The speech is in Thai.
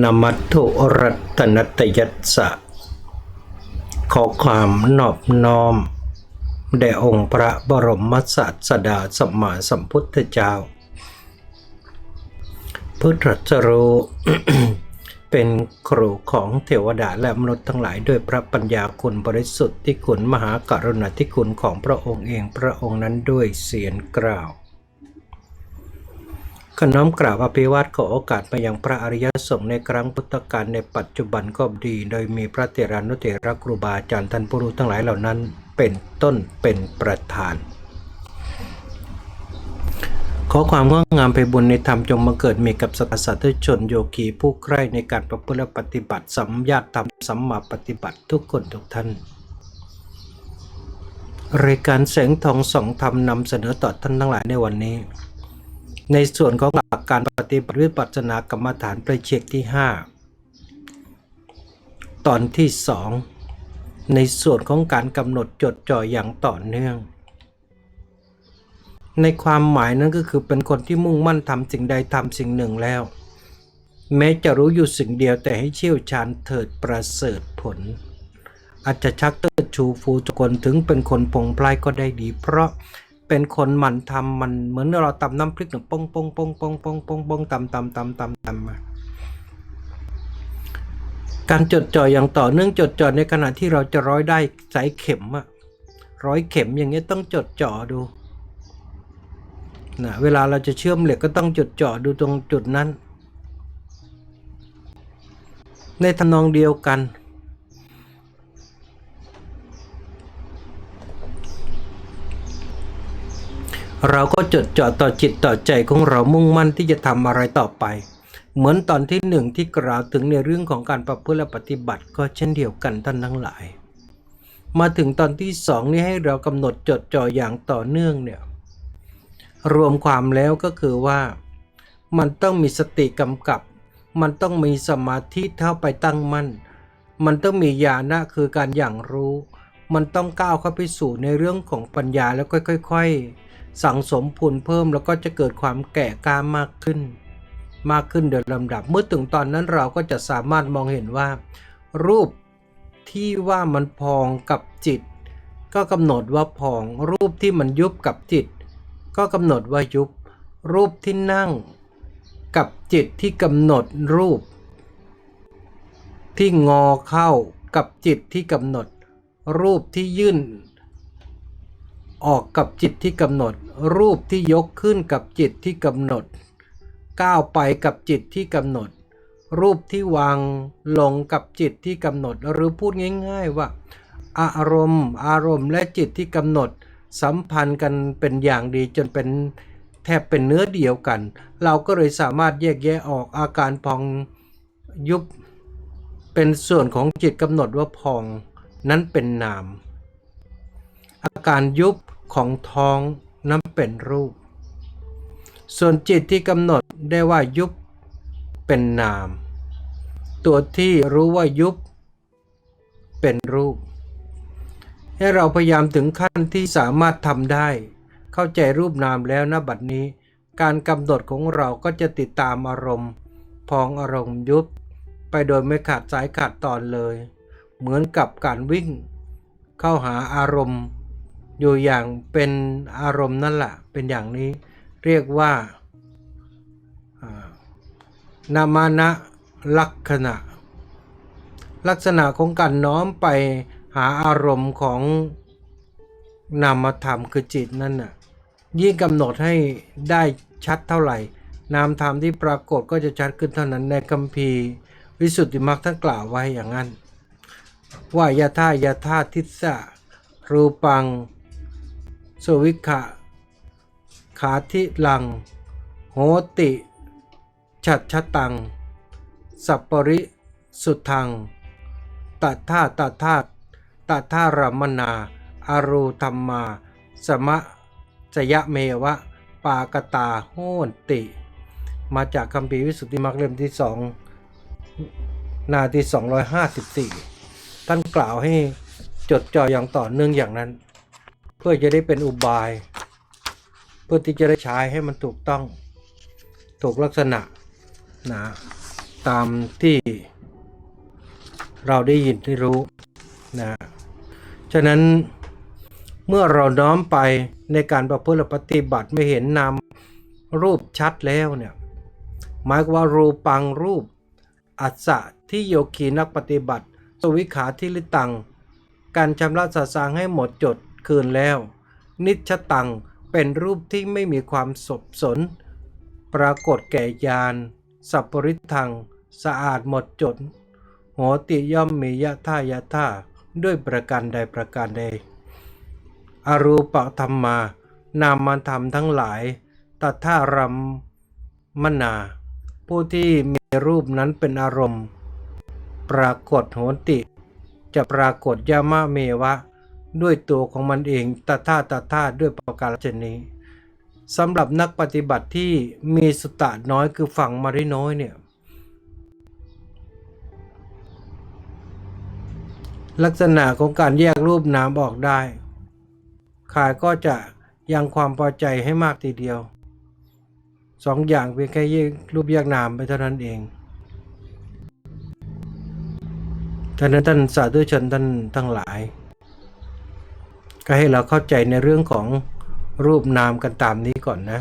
นมัตถุรัตนัตยัสสะ ขอความนอบน้อม แด่องค์พระบรมศาสดาสัมมาสัมพุทธเจ้าพุทธรัสรู้เป็นครูของเทวดาและมนุษย์ทั้งหลายด้วยพระปัญญาคุณบริสุทธิ์ที่คุณมหากรุณาธิคุณของพระองค์เองพระองค์นั้นด้วยเสียงกล่าว ขน้อมกราบอภิวาทขอโอกาสมายังพระอริยสงฆ์ในครั้งพุทธกาลในปัจจุบันก็ดี โดยมีพระเถรานุเถระครูบาอาจารย์ท่านผู้รู้ทั้งหลายเหล่านั้น เป็นต้นเป็นประธาน ขอความงอกงามไปบุญในธรรมจงมาเกิดมีกับสรรพสัตว์ทุชนโยคีผู้ใคร่ในการประพฤติปฏิบัติสัมยาติธรรมสัมมาปฏิบัติทุกคนทุกท่านรายการแสงทองสองธรรมนำเสนอต่อท่านทั้งหลายในวันนี้ ในส่วนของหลักการปฏิบัติวิปัสสนากรรมฐานประเชกที่ 5 ตอนที่ 2 ในส่วนของการกำหนดจดจ่ออย่างต่อเนื่อง ในความหมายนั้นก็คือเป็นคนที่มุ่งมั่นทำสิ่งใดทำสิ่งหนึ่งแล้ว แม้จะรู้อยู่สิ่งเดียวแต่ให้เชี่ยวชาญเถิดประเสริฐผล อาจจะชักเติดชูฟูจคนถึงเป็นคนพงพลายก็ได้ดี เพราะ เป็นคนหมันทำมันเหมือนเราตำน้ำพริกหนึ่งปงปงปงปงปงปงปงตำตำตำตำตำมาการจดจ่ออย่างต่อเนื่องจดจ่อในขณะที่เราจะร้อยได้สายเข็มอะร้อยเข็มอย่างเงี้ยต้องจดจ่อดูนะเวลาเราจะเชื่อมเหล็กก็ต้องจดจ่อดูตรงจุดนั้น ในทำนองเดียวกัน เราก็จดจ่อต่อจิตต่อใจของเรามุ่งมั่นที่จะทำอะไรต่อไป เหมือนตอนที่หนึ่งที่กล่าวถึงในเรื่องของการประพฤติและปฏิบัติก็เช่นเดียวกันท่านทั้งหลาย มาถึงตอนที่สองนี้ให้เรากำหนดจดจ่ออย่างต่อเนื่องเนี่ยรวมความแล้วก็คือว่า มันต้องมีสติกำกับ มันต้องมีสมาธิเท่าไปตั้งมั่น มันต้องมีญาณะคือการอย่างรู้ มันต้องก้าวเข้าไปสู่ในเรื่องของปัญญาแล้วค่อยๆ สั่งสมพูนเพิ่มแล้วก็จะเกิดความแก่กล้ามากขึ้น มากขึ้นโดยลำดับ เมื่อถึงตอนนั้นเราก็จะสามารถมองเห็นว่า รูปที่ว่ามันพองกับจิต ก็กำหนดว่าพองรูปที่มันยุบกับจิต ก็กำหนดว่ายุบ รูปที่นั่ง กับจิตที่กำหนดรูป ที่งอเข้ากับจิตที่กำหนด รูปที่ยื่น ออกกับจิตที่กำหนด รูปที่ยกขึ้นกับจิตที่กำหนด ก้าวไปกับจิตที่กำหนด รูปที่วางลงกับจิตที่กำหนด หรือพูดง่าย ๆว่า อารมณ์ อารมณ์และจิตที่กำหนด สัมพันธ์กันเป็นอย่างดีจนเป็นแทบเป็นเนื้อเดียวกัน เราก็เลยสามารถแยกแยะออกอาการพองยุบเป็นส่วนของจิตกำหนดว่าพองนั้นเป็นนาม อาการยุบของท้องนั้นเป็นรูป ส่วนจิตที่กำหนดได้ว่ายุบเป็นนาม ตัวที่รู้ว่ายุบเป็นรูป ให้เราพยายามถึงขั้นที่สามารถทำได้ เข้าใจรูปนามแล้วนะบัดนี้ การกำหนดของเราก็จะติดตามอารมณ์ พองอารมณ์ยุบ ไปโดยไม่ขาดสายขาดตอนเลย เหมือนกับการวิ่ง เข้าหาอารมณ์ อยู่อย่างเป็นอารมณ์นั่นแหละเป็นอย่างนี้เรียกว่านามานะลักษณะ ลักษณะของการน้อมไปหาอารมณ์ของนามธรรมคือจิตนั่นน่ะยิ่งกำหนดให้ได้ชัดเท่าไหร่ นามธรรมที่ปรากฏก็จะชัดขึ้นเท่านั้นในคัมภีร์วิสุทธิมรรคท่านกล่าวไว้อย่างนั้น ว่ายาธายาธาทิสะรูปัง สวิขะขาทิลัง โหติฉัตชะตัง สัปปริสุทังตัท่าตัท่าตัท่ารมนาอารูธรรมา สมะจยะเมวะ ปากตาโหนติ มาจากคำปีวิสุทธิมรรคเล่มที่สองหน้าที่ 254 ท่านกล่าวให้จดจ่ออย่างต่อเนื่องอย่างนั้น พื่อจะได้เป็นอุบาย เพื่อที่จะได้ใช้ให้มันถูกต้องถูกลักษณะนะตามที่เราได้ยินได้รู้นะฉะนั้นเมื่อเราน้อมไปในการประพฤติปฏิบัติไม่เห็นนามรูปชัดแล้วเนี่ยหมายว่ารูปังรูป อัศะที่โยคีนักปฏิบัติ สวิขาทิลิตัง การชำระสสางให้หมดจด คืนแล้ว นิชตังเป็นรูปที่ไม่มีความสบสน ปรากฏแก่ญาณสัพปริทัง สะอาดหมดจดโหติย่อมมียะท่ายะท่าด้วยประการใดประการใด อรูปธรรมานามธรรมทั้งหลายตถารัมมนา ผู้ที่มีรูปนั้นเป็นอารมณ์ ปรากฏโหติ จะปรากฏยามะเมวะ ด้วยตัวของมันเองตถาตถาด้วยประการชนี้สำหรับนักปฏิบัติที่มีสุตะน้อยคือฝั่งมาริน้อยเนี่ยลักษณะของการแยกรูปนามออกได้ ขายก็จะยังความพอใจให้มากทีเดียวสองอย่างเพียงแค่แยกรูปแยกนามไปเท่านั้นเองท่านั้นท่านสาธุชนท่านทั้งหลาย ก็ให้เราเข้าใจในเรื่องของรูปนามกันตามนี้ก่อนนะ